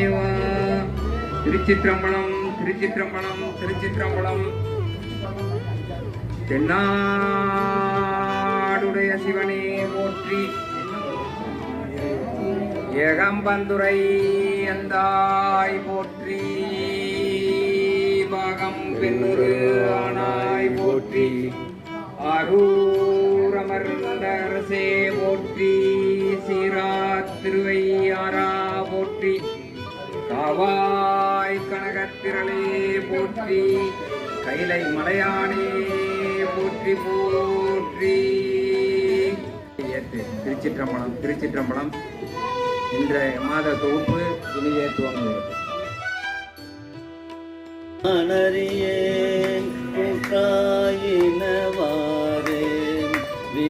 தேவா. திருச்சிற்றம்பலம் திருச்சிற்றம்பலம் திருச்சிற்றம்பலம். தென்னாடுடைய சிவனே போற்றி. ஏகம்பந்துரை அந்தாய் போற்றி. பாகம் பெண்ணுரு ஆனாய் போற்றி. அரூரமர்ந்த அரசே போற்றி. சீரா திருவையாரா காவாய் கனகத்திரளே போற்றி கைலை மலையானே போற்றி போற்றி. ஏத்து. திருச்சிற்றம்பலம் திருச்சிற்றம்பலம். இன்றைய மாத தொகுப்பு இனிதே துவங்குகிறது. மணறியேன்